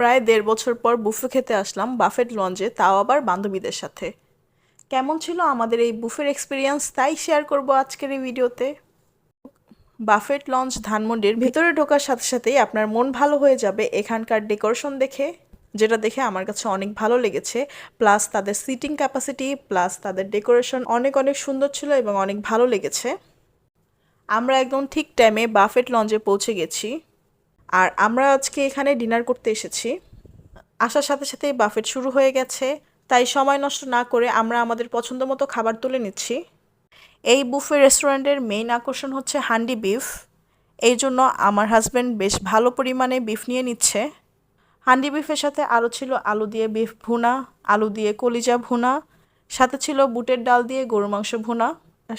প্রায় দেড় বছর পর বুফে খেতে আসলাম বাফেট লঞ্চে, তাও আবার বান্ধবীদের সাথে। কেমন ছিল আমাদের এই বুফের এক্সপিরিয়েন্স তাই শেয়ার করব আজকের এই ভিডিওতে। বাফেট লঞ্চ ধানমন্ডির ভিতরে ঢোকার সাথে সাথেই আপনার মন ভালো হয়ে যাবে এখানকার ডেকোরেশন দেখে, যেটা দেখে আমার কাছে অনেক ভালো লেগেছে। প্লাস তাদের সিটিং ক্যাপাসিটি প্লাস তাদের ডেকোরেশন অনেক অনেক সুন্দর ছিল এবং অনেক ভালো লেগেছে। আমরা একদম ঠিক টাইমে বাফেট লঞ্চে পৌঁছে গেছি। আর আমরা আজকে এখানে ডিনার করতে এসেছি। আসার সাথে সাথেই বাফেট শুরু হয়ে গেছে, তাই সময় নষ্ট না করে আমরা আমাদের পছন্দ মতো খাবার তুলে নিচ্ছি। এই বুফে রেস্টুরেন্টের মেইন আকর্ষণ হচ্ছে হান্ডি বিফ। এই জন্য আমার হাজব্যান্ড বেশ ভালো পরিমাণে বিফ নিয়ে নিচ্ছে। হান্ডি বিফের সাথে আরও ছিল আলু দিয়ে বিফ ভুনা, আলু দিয়ে কলিজা ভুনা, সাথে ছিল বুটের ডাল দিয়ে গরু মাংস ভুনা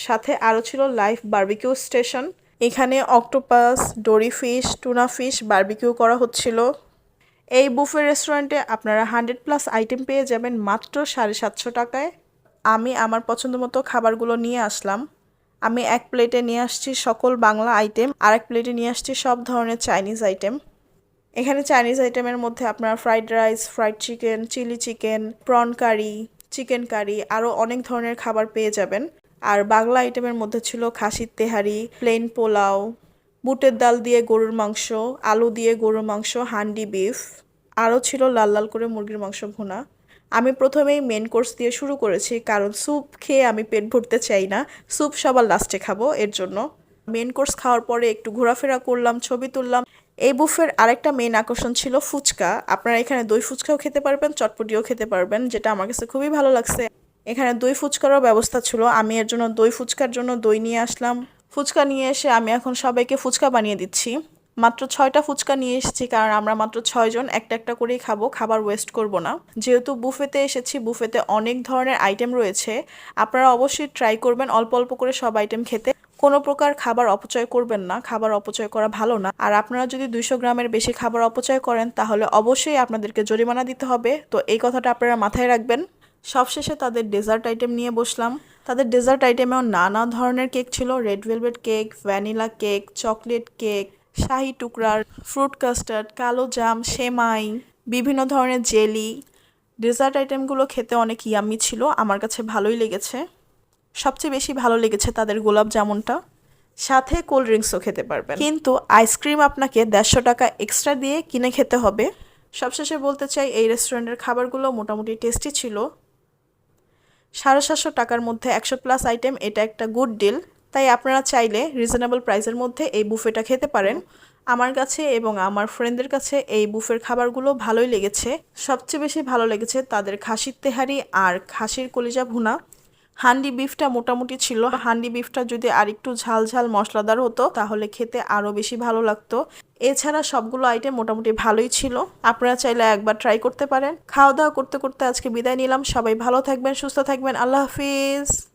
সাথে আরও ছিল লাইভ বার্বিকিউ স্টেশন। এখানে octopus, dory fish, tuna fish barbecue করা হচ্ছিল। এই বুফে রেস্টুরেন্টে আপনারা হান্ড্রেড প্লাস আইটেম পেয়ে যাবেন মাত্র সাড়ে সাতশো টাকায়। আমি আমার পছন্দ মতো খাবারগুলো নিয়ে আসলাম। আমি এক প্লেটে নিয়ে আসছি সকল বাংলা আইটেম আর এক প্লেটে নিয়ে আসছি সব ধরনের চাইনিজ আইটেম। এখানে চাইনিজ আইটেমের মধ্যে আপনারা fried rice, fried chicken, chilli chicken, prawn curry, chicken curry, আরও অনেক ধরনের খাবার পেয়ে যাবেন। আর বাংলা আইটেমের মধ্যে ছিল খাসির তেহারি প্লেন পোলাও, বুটের ডাল দিয়ে গরুর মাংস, আলু দিয়ে গরুর মাংস, হান্ডি বিফ আরও ছিল লাল লাল করে মুরগির মাংস ভুনা। আমি প্রথমেই মেন কোর্স দিয়ে শুরু করেছি, কারণ স্যুপ খেয়ে আমি পেট ভরতে চাই না। স্যুপ সবার লাস্টে খাব এর জন্য। মেন কোর্স খাওয়ার পরে একটু ঘোরাফেরা করলাম, ছবি তুললাম। এই বুফের আরেকটা মেন আকর্ষণ ছিল ফুচকা। আপনারা এখানে দই ফুচকাও খেতে পারবেন, চটপটিও খেতে পারবেন, যেটা আমার কাছে খুবই ভালো লাগছে। এখানে দই ফুচকারও ব্যবস্থা ছিল। আমি এর জন্য দই ফুচকার জন্য দই নিয়ে আসলাম। ফুচকা নিয়ে এসে আমি এখন সবাইকে ফুচকা বানিয়ে দিচ্ছি। মাত্র ছয়টা ফুচকা নিয়ে এসেছি, কারণ আমরা মাত্র ছয়জন, একটা একটা করেই খাব, খাবার ওয়েস্ট করব না। যেহেতু বুফেতে এসেছি, বুফেতে অনেক ধরনের আইটেম রয়েছে। আপনারা অবশ্যই ট্রাই করবেন, অল্প অল্প করে সব আইটেম খেতে। কোনো প্রকার খাবার অপচয় করবেন না, খাবার অপচয় করা ভালো না। আর আপনারা যদি দুইশো গ্রামের বেশি খাবার অপচয় করেন, তাহলে অবশ্যই আপনাদেরকে জরিমানা দিতে হবে। তো এই কথাটা আপনারা মাথায় রাখবেন। সবশেষে তাদের ডেজার্ট আইটেম নিয়ে বসলাম। তাদের ডেজার্ট আইটেমেও নানা ধরনের কেক ছিল। Red velvet cake, vanilla cake, chocolate cake, শাহি টুকরার, ফ্রুট কাস্টার্ড, কালো জাম, সেমাই, বিভিন্ন ধরনের জেলি। ডেজার্ট আইটেমগুলো খেতে অনেক ইয়াম্মি ছিল। আমার কাছে ভালোই লেগেছে। সবচেয়ে বেশি ভালো লেগেছে তাদের গোলাপ জামুনটা। সাথে কোল্ড ড্রিঙ্কসও খেতে পারবেন। কিন্তু আইসক্রিম আপনাকে দেড়শো টাকা এক্সট্রা দিয়ে কিনে খেতে হবে। সবশেষে বলতে চাই, এই রেস্টুরেন্টের খাবারগুলো মোটামুটি টেস্টি ছিল। সাড়ে সাতশো টাকার মধ্যে একশো প্লাস আইটেম এটা একটা গুড ডিল তাই আপনারা চাইলে রিজনেবল প্রাইসের মধ্যে এই বুফেটা খেতে পারেন। আমার কাছে এবং আমার ফ্রেন্ডদের কাছে এই বুফের খাবারগুলো ভালোই লেগেছে। সবচেয়ে বেশি ভালো লেগেছে তাদের খাসির তেহারি আর খাসির কলিজা ভুনা। হান্ডি বিফটা মোটামুটি ছিল। হান্ডি বিফটা যদি আরেকটু ঝাল ঝাল মশলাদার হতো, তাহলে খেতে আরও বেশি ভালো লাগতো। এছাড়া সবগুলো আইটেম মোটামুটি ভালোই ছিল। আপনারা চাইলে একবার ট্রাই করতে পারেন। খাওয়া দাওয়া করতে করতে আজকে বিদায় নিলাম। সবাই ভালো থাকবেন, সুস্থ থাকবেন। আল্লাহ হাফিজ।